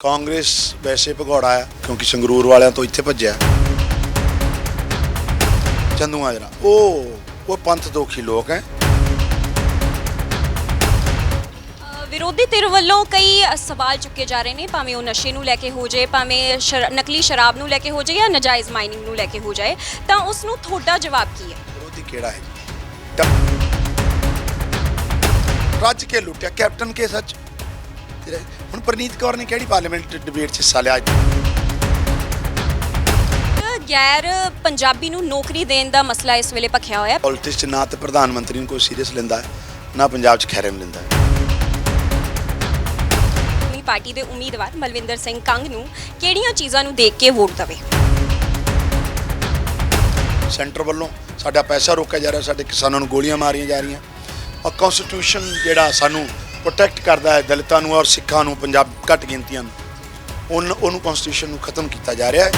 ਕਾਂਗਰਸ ਵੈਸੇ ਭਗੌੜਾ ਆ ਕਿਉਂਕਿ ਸੰਗਰੂਰ ਵਾਲਿਆਂ ਤੋਂ ਇੱਥੇ ਭੱਜਿਆ ਚੰਦੂ ਮਾਜਰਾ ਉਹ ਉਹ ਪੰਥ ਦੋਖੀ ਲੋਕ ਹੈ। ਵਿਰੋਧੀ ਧਿਰ ਵੱਲੋਂ ਕਈ ਸਵਾਲ ਚੁੱਕੇ ਜਾ ਰਹੇ ਨੇ ਭਾਵੇਂ ਉਹ ਨਸ਼ੇ ਨੂੰ ਲੈ ਕੇ ਹੋ ਜਾਏ ਭਾਵੇਂ ਨਕਲੀ ਸ਼ਰਾਬ ਨੂੰ ਲੈ ਕੇ ਹੋ ਜਾਏ ਜਾਂ ਨਜਾਇਜ਼ ਮਾਈਨਿੰਗ ਨੂੰ ਲੈ ਕੇ ਹੋ ਜਾਏ ਤਾਂ ਉਸ ਨੂੰ ਤੁਹਾਡਾ ਜਵਾਬ ਕੀ ਹੈ? ਵਿਰੋਧੀ ਕਿਹੜਾ ਹੈ ਰੱਜ ਕੇ ਲੁੱਟਿਆ। ਕੈਪਟਨ ਕੇ ਸੱਚ ਹੁਣ ਪ੍ਰਨੀਤ ਕੌਰ ਨੇ ਕਿਹੜੀ ਪਾਰਲੀਮੈਂਟ ਡਿਬੇਟ 'ਚ ਹਿੱਸਾ ਲਿਆ ਅੱਜ? ਗੈਰ ਪੰਜਾਬੀ ਨੂੰ ਨੌਕਰੀ ਦੇਣ ਦਾ ਮਸਲਾ ਇਸ ਵੇਲੇ ਭਖਿਆ ਹੋਇਆ ਹੈ ਪੋਲਿਟਿਕਸ 'ਚ ਨਾ ਤੇ ਪ੍ਰਧਾਨ ਮੰਤਰੀ ਨੂੰ ਕੋਈ ਸੀਰੀਅਸ ਲੈਂਦਾ ਹੈ, ਨਾ ਪੰਜਾਬ 'ਚ ਖੈਰੇ ਨੂੰ ਲੈਂਦਾ ਹੈ। ਆਪਣੀ ਪਾਰਟੀ ਦੇ ਉਮੀਦਵਾਰ ਮਲਵਿੰਦਰ ਸਿੰਘ ਕੰਗ ਨੂੰ ਕਿਹੜੀਆਂ ਚੀਜ਼ਾਂ ਨੂੰ ਦੇਖ ਕੇ ਵੋਟ ਦੇਵੇ ਸੈਂਟਰ ਵੱਲੋਂ ਸਾਡਾ ਪੈਸਾ ਰੋਕਿਆ ਜਾ ਰਿਹਾ ਸਾਡੇ ਕਿਸਾਨਾਂ ਨੂੰ ਗੋਲੀਆਂ ਮਾਰੀਆਂ ਜਾ ਰਹੀਆਂ ਔਰ ਕਨਸਟੀਟਿਊਸ਼ਨ ਜਿਹੜਾ ਸਾਨੂੰ ਪ੍ਰੋਟੈਕਟ ਕਰਦਾ ਹੈ ਦਲਿਤਾਂ ਨੂੰ ਔਰ ਸਿੱਖਾਂ ਨੂੰ ਪੰਜਾਬ ਘੱਟ ਗਿਣਤੀਆਂ ਨੂੰ। ਉਹਨ- ਉਹਨੂੰ ਕਨਸਟੀਟਿਊਸ਼ਨ ਨੂੰ ਖਤਮ ਕੀਤਾ ਜਾ ਰਿਹਾ ਹੈ।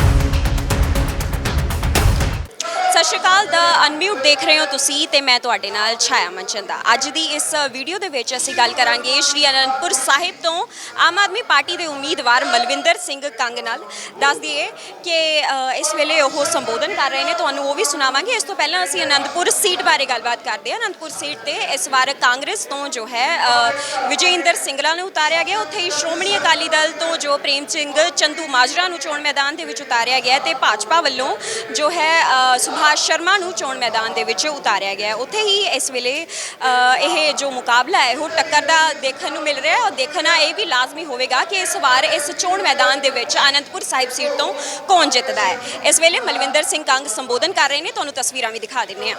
ਸਤਿ ਸ਼੍ਰੀ ਅਕਾਲ ਦਾ ਅਨਮਿਊਟ ਦੇਖ ਰਹੇ ਹੋ ਤੁਸੀਂ ਤੇ ਮੈਂ ਤੁਹਾਡੇ ਨਾਲ ਛਾਇਆ ਮਨਚੰਦਾ ਅੱਜ ਦੀ ਇਸ ਵੀਡੀਓ ਦੇ ਵਿੱਚ ਅਸੀਂ ਗੱਲ ਕਰਾਂਗੇ ਸ਼੍ਰੀ ਅਨੰਦਪੁਰ ਸਾਹਿਬ ਤੋਂ ਆਮ ਆਦਮੀ ਪਾਰਟੀ ਦੇ ਉਮੀਦਵਾਰ ਮਲਵਿੰਦਰ ਸਿੰਘ ਕੰਗ ਨਾਲ। ਦੱਸ ਦਈਏ ਕਿ ਇਸ ਵੇਲੇ ਉਹ ਸੰਬੋਧਨ ਕਰ ਰਹੇ ਨੇ ਤੁਹਾਨੂੰ ਉਹ ਵੀ ਸੁਣਾਵਾਂਗੇ। ਇਸ ਤੋਂ ਪਹਿਲਾਂ ਅਸੀਂ ਅਨੰਦਪੁਰ ਸੀਟ ਬਾਰੇ ਗੱਲਬਾਤ ਕਰਦੇ ਹਾਂ। ਅਨੰਦਪੁਰ ਸੀਟ ਤੇ ਇਸ ਵਾਰ ਕਾਂਗਰਸ ਤੋਂ ਜੋ ਹੈ ਅ, ਵਿਜੇਇੰਦਰ ਸਿੰਗਲਾ ਨੂੰ ਉਤਾਰਿਆ ਗਿਆ। ਉੱਥੇ ਹੀ ਸ਼੍ਰੋਮਣੀ ਅਕਾਲੀ ਦਲ ਤੋਂ ਜੋ ਪ੍ਰੇਮ ਸਿੰਘ ਚੰਦੂ ਮਾਜਰਾ ਨੂੰ ਚੋਣ ਮੈਦਾਨ ਦੇ ਵਿੱਚ ਉਤਾਰਿਆ ਗਿਆ ਤੇ ਭਾਜਪਾ ਵੱਲੋਂ ਜੋ ਹੈ ਸੁਭਾ ਸੁਭਾਸ਼ ਸ਼ਰਮਾ ਨੂੰ ਚੋਣ ਮੈਦਾਨ ਦੇ ਵਿੱਚ ਉਤਾਰਿਆ ਗਿਆ ਉੱਥੇ ਹੀ ਇਸ ਵੇਲੇ ਇਹ ਜੋ ਮੁਕਾਬਲਾ ਹੈ, ਉਹ ਟੱਕਰ ਦਾ ਦੇਖਣ ਨੂੰ ਮਿਲ ਰਿਹਾ ਹੈ ਔਰ ਦੇਖਣਾ ਇਹ ਵੀ ਲਾਜ਼ਮੀ ਹੋਵੇਗਾ ਕਿ ਇਸ ਵਾਰ ਇਸ ਚੋਣ ਮੈਦਾਨ ਦੇ ਵਿੱਚ ਆਨੰਦਪੁਰ ਸਾਹਿਬ ਸੀਟ ਤੋਂ ਕੌਣ ਜਿੱਤਦਾ ਹੈ। ਇਸ ਵੇਲੇ ਮਲਵਿੰਦਰ ਸਿੰਘ ਕੰਗ ਸੰਬੋਧਨ ਕਰ ਰਹੇ ਨੇ, ਤੁਹਾਨੂੰ ਤਸਵੀਰਾਂ ਵੀ ਦਿਖਾ ਦਿੰਨੇ ਆ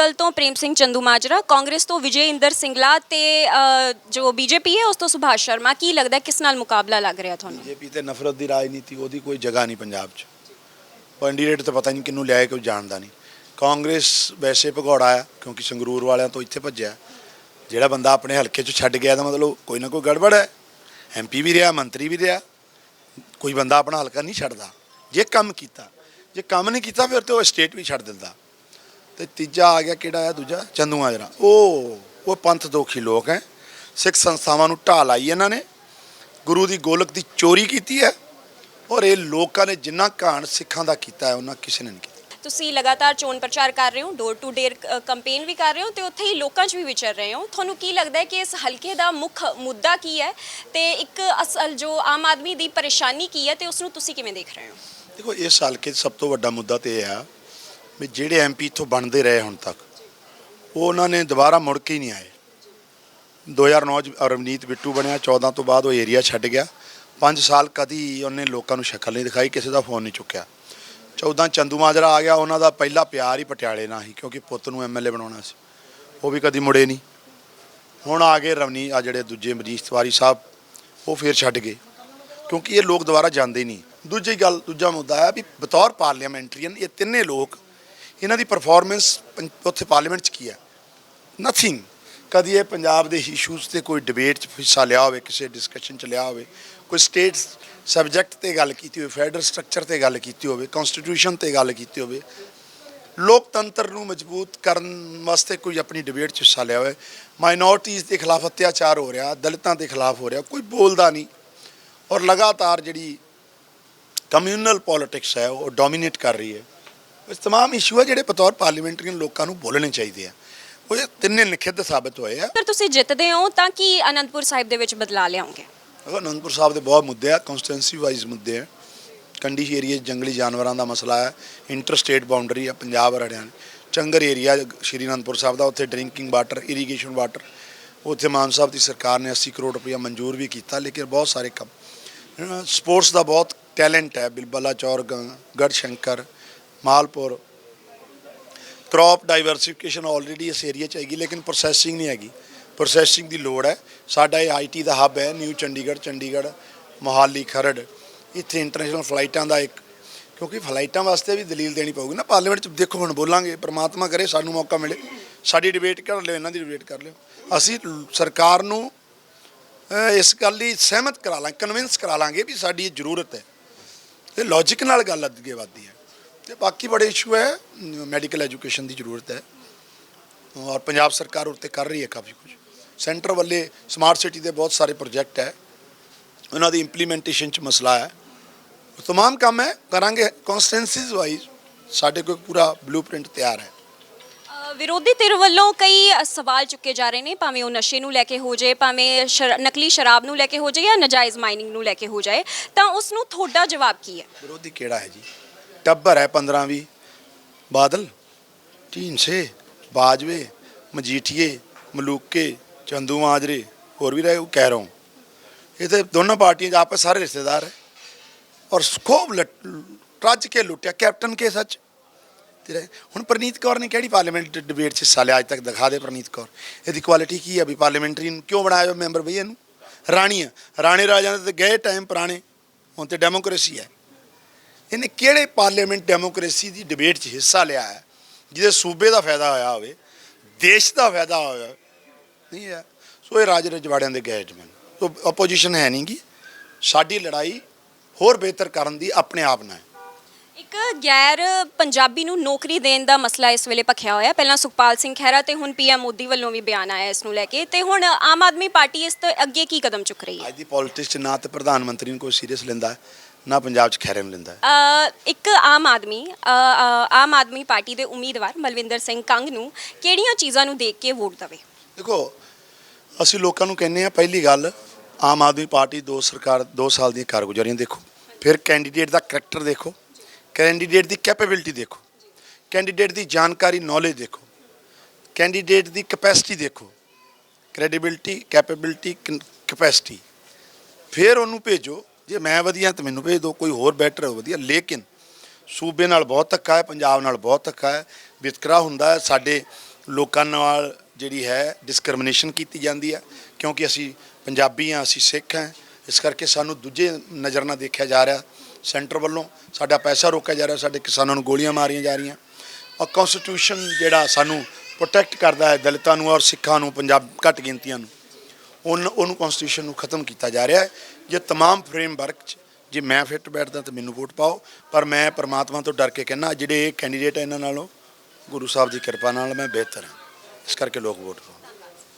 ਦਲ ਤੋਂ ਪ੍ਰੇਮ ਸਿੰਘ ਚੰਦੂ ਮਾਜਰਾ ਕਾਂਗਰਸ ਤੋਂ ਵਿਜੇ ਇੰਦਰ ਸਿੰਗਲਾ ਤੇ ਅ, ਜੋ ਬੀਜੇਪੀ ਹੈ ਉਸ ਤੋਂ ਸੁਭਾਸ਼ ਸ਼ਰਮਾ। ਕੀ ਲੱਗਦਾ ਕਿਸ ਨਾਲ ਮੁਕਾਬਲਾ ਲੱਗ ਰਿਹਾ ਤੁਹਾਨੂੰ? ਬੀਜੇਪੀ ਤੇ ਨਫ਼ਰਤ ਦੀ ਰਾਜਨੀਤੀ ਉਹਦੀ ਕੋਈ ਜਗ੍ਹਾ ਨਹੀਂ ਪੰਜਾਬ 'ਚ। ਕੈਂਡੀਡੇਟ ਤਾਂ ਪਤਾ ਨਹੀਂ ਕਿਹਨੂੰ ਲਿਆਏ ਕੋਈ ਜਾਣਦਾ ਨਹੀਂ। ਕਾਂਗਰਸ ਵੈਸੇ ਭਗੌੜਾ ਆ ਕਿਉਂਕਿ ਸੰਗਰੂਰ ਵਾਲਿਆਂ ਤੋਂ ਇੱਥੇ ਭੱਜਿਆ। ਜਿਹੜਾ ਬੰਦਾ ਆਪਣੇ ਹਲਕੇ 'ਚ ਛੱਡ ਗਿਆ ਤਾਂ ਮਤਲਬ ਕੋਈ ਨਾ ਕੋਈ ਗੜਬੜ ਹੈ। ਐਮਪੀ ਵੀ ਰਿਹਾ ਮੰਤਰੀ ਵੀ ਰਿਹਾ। ਕੋਈ ਬੰਦਾ ਆਪਣਾ ਹਲਕਾ ਨਹੀਂ ਛੱਡਦਾ। ਜੇ ਕੰਮ ਕੀਤਾ ਜੇ ਕੰਮ ਨਹੀਂ ਕੀਤਾ ਫਿਰ ਤੇ ਉਹ ਸਟੇਟ ਵੀ ਛੱਡ ਦਿੰਦਾ। ਤੇ ਤੀਜਾ ਆ ਗਿਆ ਕਿਹੜਾ ਆ ਦੂਜਾ? ਚੰਦੂ ਮਾਜਰਾ। ਉਹ ਉਹ ਪੰਥ ਦੋਖੀ ਲੋਕ ਹੈ। ਸਿੱਖ ਸੰਸਥਾਵਾਂ ਨੂੰ ਢਾਹ ਲਾਈ ਇਹਨਾਂ ਨੇ। ਗੁਰੂ ਦੀ ਗੋਲਕ ਦੀ ਚੋਰੀ ਕੀਤੀ ਹੈ। ਔਰ ਇਹ ਲੋਕਾਂ ਨੇ ਜਿੰਨਾ ਘਾਣ ਸਿੱਖਾਂ ਦਾ ਕੀਤਾ ਹੈ ਉਹਨਾਂ ਕਿਸੇ ਨੇ ਨਹੀਂ ਕੀਤਾ। ਤੁਸੀਂ ਲਗਾਤਾਰ ਚੋਣ ਪ੍ਰਚਾਰ ਕਰ ਰਹੇ ਹੋ ਡੋਰ ਟੂ ਡੇਰ ਕੈਂਪੇਨ ਵੀ ਕਰ ਰਹੇ ਹੋ ਤੇ ਉੱਥੇ ਹੀ ਲੋਕਾਂ 'ਚ ਵੀ ਵਿਚਰ ਰਹੇ ਹੋ। ਤੁਹਾਨੂੰ ਕੀ ਲੱਗਦਾ ਹੈ ਕਿ ਇਸ ਹਲਕੇ ਦਾ ਮੁੱਖ ਮੁੱਦਾ ਕੀ ਹੈ? ਤੇ ਇੱਕ ਅਸਲ ਜੋ ਆਮ ਆਦਮੀ ਦੀ ਪਰੇਸ਼ਾਨੀ ਕੀ ਹੈ ਤੇ ਉਸ ਨੂੰ ਤੁਸੀਂ ਕਿਵੇਂ ਦੇਖ ਰਹੇ ਹੋ? ਦੇਖੋ ਇਸ ਹਲਕੇ 'ਚ ਸਭ ਤੋਂ ਵੱਡਾ ਮੁੱਦਾ ਤੇ ਇਹ ਆ ਵੀ ਜਿਹੜੇ ਐਮਪੀ ਇੱਥੋਂ ਬਣਦੇ ਰਹੇ ਹੁਣ ਤੱਕ, ਉਹ ਉਹਨਾਂ ਨੇ ਦੁਬਾਰਾ ਮੁੜ ਕੇ ਹੀ ਨਹੀਂ ਆਏ। 2009 'ਚ ਰਵਨੀਤ ਬਿੱਟੂ ਬਣਿਆ 14 ਤੋਂ ਬਾਅਦ ਉਹ ਏਰੀਆ ਛੱਡ ਗਿਆ। 5 ਸਾਲ ਕਦੀ ਉਹਨੇ ਲੋਕਾਂ ਨੂੰ ਸ਼ਕਲ ਨਹੀਂ ਦਿਖਾਈ, ਕਿਸੇ ਦਾ ਫੋਨ ਨਹੀਂ ਚੁੱਕਿਆ। 14 ਚੰਦੂ ਮਾਜਰਾ ਆ ਗਿਆ, ਉਹਨਾਂ ਦਾ ਪਹਿਲਾ ਪਿਆਰ ਹੀ ਪਟਿਆਲੇ ਨਾਲ ਹੀ ਕਿਉਂਕਿ ਪੁੱਤ ਨੂੰ ਐਮਐਲਏ ਬਣਾਉਣਾ ਸੀ। ਉਹ ਵੀ ਕਦੀ ਮੁੜੇ ਨਹੀਂ। ਹੁਣ ਆ ਗਏ ਰਵਨੀ, ਆ ਜਿਹੜੇ ਦੂਜੇ ਮਜੀਸ਼ ਤਿਵਾਰੀ ਸਾਹਿਬ, ਉਹ ਫੇਰ ਛੱਡ ਗਏ। ਕਿਉਂਕਿ ਇਹ ਲੋਕ ਦੁਬਾਰਾ ਜਾਂਦੇ ਨਹੀਂ। ਦੂਜੀ ਗੱਲ, ਦੂਜਾ ਮੁੱਦਾ ਹੈ ਵੀ ਬਤੌਰ ਪਾਰਲੀਮੈਂਟਰੀਅਨ, ਇਹ ਤਿੰਨੇ ਲੋਕ ਇਹਨਾਂ ਦੀ ਪਰਫਾਰਮੈਂਸ ਉੱਥੇ ਪਾਰਲੀਮੈਂਟ 'ਚ ਕੀ ਹੈ? ਨਥਿੰਗ ਕਦੀ ਇਹ ਪੰਜਾਬ ਦੇ ਇਸ਼ੂਜ਼ ਤੇ ਕੋਈ ਡਿਬੇਟ 'ਚ ਹਿੱਸਾ ਲਿਆ ਹੋਵੇ, ਕਿਸੇ ਡਿਸਕਸ਼ਨ 'ਚ ਲਿਆ ਹੋਵੇ, ਕੋਈ ਸਟੇਟ ਸਬਜੈਕਟ ਤੇ ਗੱਲ ਕੀਤੀ ਹੋਵੇ ਫੈਡਰਲ ਸਟਰਕਚਰ ਤੇ ਗੱਲ ਕੀਤੀ ਹੋਵੇ ਕਨਸਟੀਟਿਊਸ਼ਨ ਤੇ ਗੱਲ ਕੀਤੀ ਹੋਵੇ, ਲੋਕਤੰਤਰ ਨੂੰ ਮਜ਼ਬੂਤ ਕਰਨ ਵਾਸਤੇ ਕੋਈ ਆਪਣੀ ਡਿਬੇਟ 'ਚ ਹਿੱਸਾ ਲਿਆ ਹੋਵੇ ਮਾਈਨੋਰਟੀਜ਼ ਦੇ ਖਿਲਾਫ ਅਤਿਆਚਾਰ ਹੋ ਰਿਹਾ, ਦਲਿਤਾਂ ਦੇ ਖਿਲਾਫ ਹੋ ਰਿਹਾ, ਕੋਈ ਬੋਲਦਾ ਨਹੀਂ। ਔਰ ਲਗਾਤਾਰ ਜਿਹੜੀ ਕਮਿਊਨਲ ਪੋਲਿਟਿਕਸ ਹੈ, ਉਹ ਡੋਮੀਨੇਟ ਕਰ ਰਹੀ ਹੈ। ਇਸ तमाम ਇਸ਼ੂ ਹੈ ਜਿਹੜੇ ਬਤੌਰ ਪਾਰਲੀਮੈਂਟਰੀਅਨ ਲੋਕਾਂ ਨੂੰ ਬੋਲਣੇ ਚਾਹੀਦੇ ਆ ਉਹ ਇਹ ਤਿੰਨੇ ਨਿਖਿੱਧ ਸਾਬਤ ਹੋਏ ਆ ਅਗਰ ਤੁਸੀਂ ਜਿੱਤਦੇ ਹੋ ਤਾਂ ਕੀ ਅਨੰਦਪੁਰ ਸਾਹਿਬ ਦੇ ਵਿੱਚ ਬਦਲਾ ਲਿਆਉਂਗੇ ਅਗਰ ਅਨੰਦਪੁਰ ਸਾਹਿਬ ਦੇ ਬਹੁਤ ਮੁੱਦੇ ਆ ਕਨਸਟੀਟੈਂਸੀ ਵਾਈਜ਼ ਮੁੱਦੇ ਆ ਕੰਡੀ ਏਰੀਆ ਜੰਗਲੀ ਜਾਨਵਰਾਂ ਦਾ ਮਸਲਾ ਹੈ ਇੰਟਰ ਸਟੇਟ ਬਾਉਂਡਰੀ ਆ ਪੰਜਾਬ ਔਰ ਹਰਿਆਣਾ ਚੰਗਰ ਏਰੀਆ ਸ਼੍ਰੀ ਅਨੰਦਪੁਰ ਸਾਹਿਬ ਦਾ ਉੱਥੇ ਡਰਿੰਕਿੰਗ ਵਾਟਰ ਇਰੀਗੇਸ਼ਨ ਵਾਟਰ ਉੱਥੇ ਮਾਨ ਸਾਹਿਬ ਦੀ ਸਰਕਾਰ ਨੇ 80 ਕਰੋੜ ਰੁਪਇਆ ਮਨਜ਼ੂਰ ਵੀ ਕੀਤਾ ਲੇਕਿਨ ਬਹੁਤ ਸਾਰੇ ਕੰਮ ਸਪੋਰਟਸ ਦਾ ਬਹੁਤ ਟੈਲੈਂਟ ਹੈ ਬਿਲਬਲਾ ਚੌਰ ਗੜ Shankar Malpur. Crop diversification already ਇਸ ਏਰੀਆ 'ਚ ਹੈਗੀ, ਲੇਕਿਨ ਪ੍ਰੋਸੈਸਿੰਗ ਨਹੀਂ ਹੈਗੀ। ਪ੍ਰੋਸੈਸਿੰਗ ਦੀ ਲੋੜ ਹੈ। ਸਾਡਾ ਇਹ ਆਈਟੀ ਦਾ ਹੱਬ ਹੈ ਨਿਊ ਚੰਡੀਗੜ੍ਹ ਚੰਡੀਗੜ੍ਹ ਮੋਹਾਲੀ, ਖਰੜ। ਇੱਥੇ ਇੰਟਰਨੈਸ਼ਨਲ ਫਲਾਈਟਾਂ ਦਾ ਇੱਕ ਕਿਉਂਕਿ ਫਲਾਈਟਾਂ ਵਾਸਤੇ ਵੀ ਦਲੀਲ ਦੇਣੀ ਪਊਗੀ ਨਾ ਪਾਰਲੀਮੈਂਟ 'ਚ ਦੇਖੋ ਹੁਣ ਬੋਲਾਂਗੇ, ਪ੍ਰਮਾਤਮਾ ਕਰੇ, ਸਾਨੂੰ ਮੌਕਾ ਮਿਲੇ। ਸਾਡੀ ਡਿਬੇਟ ਕਰ ਲਿਓ, ਇਹਨਾਂ ਦੀ ਡਿਬੇਟ ਕਰ ਲਿਓ। ਅਸੀਂ ਸਰਕਾਰ ਨੂੰ ਇਸ ਗੱਲ ਲਈ ਸਹਿਮਤ ਕਰਾ ਲਾਂ ਕਨਵਿੰਸ ਕਰਾ ਲਾਂਗੇ ਵੀ ਸਾਡੀ ਇਹ ਜ਼ਰੂਰਤ ਹੈ। ਤੇ ਲੌਜੀਕ ਨਾਲ ਗੱਲ ਅੱਗੇ ਵੱਧਦੀ ਹੈ। ਤੇ ਬਾਕੀ ਬੜੇ ਇਸ਼ੂ ਹੈ ਮੈਡੀਕਲ ਐਜੂਕੇਸ਼ਨ ਦੀ ਜ਼ਰੂਰਤ ਹੈ। ਔਰ ਪੰਜਾਬ ਸਰਕਾਰ ਉੱਤੇ ਕਰ ਰਹੀ ਹੈ ਕਾਫੀ ਕੁਝ ਸੈਂਟਰ ਵੱਲੇ ਸਮਾਰਟ ਸਿਟੀ ਦੇ ਬਹੁਤ ਸਾਰੇ ਪ੍ਰੋਜੈਕਟ ਹੈ। ਉਹਨਾਂ ਦੀ ਇੰਪਲੀਮੈਂਟੇਸ਼ਨ 'ਚ ਮਸਲਾ ਹੈ। ਉਹ ਤਮਾਮ ਕੰਮ ਹੈ ਕਰਾਂਗੇ ਕਨਸਟੈਂਸੀਜ਼ ਵਾਈਜ਼ ਸਾਡੇ ਕੋਲ ਪੂਰਾ ਬਲੂਪ੍ਰਿੰਟ ਤਿਆਰ ਹੈ। ਵਿਰੋਧੀ ਧਿਰ ਵੱਲੋਂ ਕਈ ਸਵਾਲ ਚੁੱਕੇ ਜਾ ਰਹੇ ਨੇ ਭਾਵੇਂ ਉਹ ਨਸ਼ੇ ਨੂੰ ਲੈ ਕੇ ਹੋ ਜਾਏ ਭਾਵੇਂ ਨਕਲੀ ਸ਼ਰਾਬ ਨੂੰ ਲੈ ਕੇ ਹੋ ਜਾਏ ਜਾਂ ਨਜਾਇਜ਼ ਮਾਈਨਿੰਗ ਨੂੰ ਲੈ ਕੇ ਹੋ ਜਾਏ ਤਾਂ ਉਸ ਨੂੰ ਤੁਹਾਡਾ ਜਵਾਬ ਕੀ ਹੈ? ਵਿਰੋਧੀ ਕਿਹੜਾ ਹੈ ਜੀ? ਟੱਬਰ ਹੈ 15 20 ਬਾਦਲ ਢੀਂਸੇ ਬਾਜਵੇ, ਮਜੀਠੀਏ, ਮਲੂਕੇ, ਚੰਦੂ ਮਾਜਰੇ, ਹੋਰ ਵੀ ਰਹੇ ਉਹ ਕਹਿ ਰਹਾ ਇਹ ਤੇ ਦੋਨੋਂ ਪਾਰਟੀਆਂ 'ਚ ਆਪਸ ਸਾਰੇ ਰਿਸ਼ਤੇਦਾਰ ਹੈ। ਔਰ ਖੂਬ ਲਟ- ਰੱਜ ਕੇ ਲੁੱਟਿਆ, ਕੈਪਟਨ ਕੇ ਸੱਚ ਤੇਰੇ ਹੁਣ ਪ੍ਰਨੀਤ ਕੌਰ ਨੇ ਕਿਹੜੀ ਪਾਰਲੀਮੈਂਟ ਡਿਬੇਟ 'ਚ ਹਿੱਸਾ ਲਿਆ? ਅੱਜ ਤੱਕ ਦਿਖਾ ਦੇ ਪ੍ਰਨੀਤ ਕੌਰ। ਇਹਦੀ ਕੁਆਲਿਟੀ ਕੀ ਹੈ? ਵੀ ਪਾਰਲੀਮੈਂਟਰੀ ਨੂੰ ਕਿਉਂ ਬਣਾਇਆ ਮੈਂਬਰ ਬਈ ਇਹਨੂੰ? ਰਾਣੀ ਆ ਰਾਣੇ ਰਾਜਾ ਦੇ ਤੇ ਗਏ ਟਾਈਮ ਪੁਰਾਣੇ। ਹੁਣ ਤੇ ਡੈਮੋਕ੍ਰੇਸੀ ਹੈ। ਇਹਨੇ ਕਿਹੜੇ ਪਾਰਲੀਮੈਂਟ ਡੈਮੋਕ੍ਰੇਸੀ ਦੀ ਡਿਬੇਟ 'ਚ ਹਿੱਸਾ ਲਿਆ ਹੈ ਜਿਹਦੇ ਸੂਬੇ ਦਾ ਫਾਇਦਾ ਹੋਇਆ ਹੋਵੇ ਦੇਸ਼ ਦਾ ਫਾਇਦਾ ਹੋਇਆ ਨਹੀਂ ਹੈ। ਸੋ ਇਹ ਰਾਜ ਰਜਵਾੜਿਆਂ ਦੇ ਗੈਟ ਮੈਨ ਸੋ ਆਪੋਜੀਸ਼ਨ ਹੈ ਨਹੀਂ ਗੀ। ਸਾਡੀ ਲੜਾਈ ਹੋਰ ਬਿਹਤਰ ਕਰਨ ਦੀ ਆਪਣੇ ਆਪ ਨਾਲ ਇੱਕ ਗੈਰ ਪੰਜਾਬੀ ਨੂੰ ਨੌਕਰੀ ਦੇਣ ਦਾ ਮਸਲਾ ਇਸ ਵੇਲੇ ਭਖਿਆ ਹੋਇਆ। ਪਹਿਲਾਂ ਸੁਖਪਾਲ ਸਿੰਘ ਖਹਿਰਾ ਤੇ ਹੁਣ ਪੀਐਮ ਮੋਦੀ ਵੱਲੋਂ ਵੀ ਬਿਆਨ ਆਇਆ ਇਸ ਨੂੰ ਲੈ ਕੇ। ਤੇ ਹੁਣ ਆਮ ਆਦਮੀ ਪਾਰਟੀ ਇਸ ਤੋਂ ਅੱਗੇ ਕੀ ਕਦਮ ਚੁੱਕ ਰਹੀ ਹੈ? ਅੱਜ ਦੀ ਪੋਲਿਟਿਕਸ 'ਚ ਨਾ ਤੇ ਪ੍ਰਧਾਨ ਮੰਤਰੀ ਨੂੰ ਕੋਈ ਸੀਰੀਅਸ ਲੈਂਦਾ ਹੈ, ਨਾ ਪੰਜਾਬ 'ਚ ਖੈਰੇ ਨੂੰ ਲੈਂਦਾ ਹੈ। ਅ, ਇੱਕ ਆਮ ਆਦਮੀ ਅ, ਅ, ਆਮ ਆਦਮੀ ਪਾਰਟੀ ਦੇ ਉਮੀਦਵਾਰ ਮਲਵਿੰਦਰ ਸਿੰਘ ਕੰਗ ਨੂੰ ਕਿਹੜੀਆਂ ਚੀਜ਼ਾਂ ਨੂੰ ਦੇਖ ਕੇ ਵੋਟ ਦੇਵੇ? ਦੇਖੋ ਅਸੀਂ ਲੋਕਾਂ ਨੂੰ ਕਹਿੰਨੇ ਆ ਪਹਿਲੀ ਗੱਲ ਆਮ ਆਦਮੀ ਪਾਰਟੀ ਦੋ ਸਰਕਾਰ 2 ਸਾਲ ਦੀਆਂ ਕਾਰਗੁਜ਼ਾਰੀਆਂ ਦੇਖੋ। ਫਿਰ ਕੈਂਡੀਡੇਟ ਦਾ ਕਰੈਕਟਰ ਦੇਖੋ ਕੈਂਡੀਡੇਟ ਦੀ ਕੈਪੇਬਿਲਿਟੀ ਦੇਖੋ ਕੈਂਡੀਡੇਟ ਦੀ ਜਾਣਕਾਰੀ ਨੌਲੇਜ ਦੇਖੋ ਕੈਂਡੀਡੇਟ ਦੀ ਕਪੈਸਿਟੀ ਦੇਖੋ ਕ੍ਰੈਡੀਬਿਲਿਟੀ ਕੈਪੇਬਿਲਿਟੀ ਕਪੈਸਿਟੀ ਫਿਰ ਉਹਨੂੰ ਭੇਜੋ ਜੇ ਮੈਂ ਵਧੀਆ ਤਾਂ ਮੈਨੂੰ ਭੇਜ ਦਿਓ, ਕੋਈ ਹੋਰ ਬੈਟਰ ਹੋ ਵਧੀਆ। ਲੇਕਿਨ ਸੂਬੇ ਨਾਲ ਬਹੁਤ ਧੱਕਾ ਹੈ, ਪੰਜਾਬ ਨਾਲ ਬਹੁਤ ਧੱਕਾ ਹੈ। ਵਿਤਕਰਾ ਹੁੰਦਾ ਹੈ, ਸਾਡੇ ਲੋਕਾਂ ਨਾਲ ਜਿਹੜੀ ਹੈ ਡਿਸਕ੍ਰਿਮੀਨੇਸ਼ਨ ਕੀਤੀ ਜਾਂਦੀ ਹੈ, ਕਿਉਂਕਿ ਅਸੀਂ ਪੰਜਾਬੀ ਹਾਂ, ਅਸੀਂ ਸਿੱਖ ਹਾਂ। ਇਸ ਕਰਕੇ ਸਾਨੂੰ ਦੂਜੇ ਨਜ਼ਰ ਨਾਲ ਦੇਖਿਆ ਜਾ ਰਿਹਾ, ਸੈਂਟਰ ਵੱਲੋਂ ਸਾਡਾ ਪੈਸਾ ਰੋਕਿਆ ਜਾ ਰਿਹਾ, ਸਾਡੇ ਕਿਸਾਨਾਂ ਨੂੰ ਗੋਲੀਆਂ ਮਾਰੀਆਂ ਜਾ ਰਹੀਆਂ। ਔਰ ਕਨਸਟੀਟਿਊਸ਼ਨ ਜਿਹੜਾ ਸਾਨੂੰ ਪ੍ਰੋਟੈਕਟ ਕਰਦਾ ਹੈ, ਦਲਿਤਾਂ ਨੂੰ ਔਰ ਸਿੱਖਾਂ ਨੂੰ, ਪੰਜਾਬ ਘੱਟ ਗਿਣਤੀਆਂ ਨੂੰ। ਉਹਨ ਉਹਨੂੰ ਕਨਸਟੀਟਿਊਸ਼ਨ ਨੂੰ ਖਤਮ ਕੀਤਾ ਜਾ ਰਿਹਾ ਹੈ ਜੇ तमाम ਫਰੇਮਵਰਕ 'ਚ ਜੇ ਮੈਂ ਫਿੱਟ ਬੈਠਦਾ ਤਾਂ ਮੈਨੂੰ ਵੋਟ ਪਾਓ ਪਰ ਮੈਂ ਪਰਮਾਤਮਾ ਤੋਂ ਡਰ ਕੇ ਕਹਿੰਦਾ ਜਿਹੜੇ ਇਹ ਕੈਂਡੀਡੇਟ ਹੈ ਇਹਨਾਂ ਨਾਲੋਂ ਗੁਰੂ ਸਾਹਿਬ ਦੀ ਕਿਰਪਾ ਨਾਲ ਮੈਂ ਬਿਹਤਰ ਹਾਂ ਇਸ ਕਰਕੇ ਲੋਕ ਵੋਟ ਪਾਓ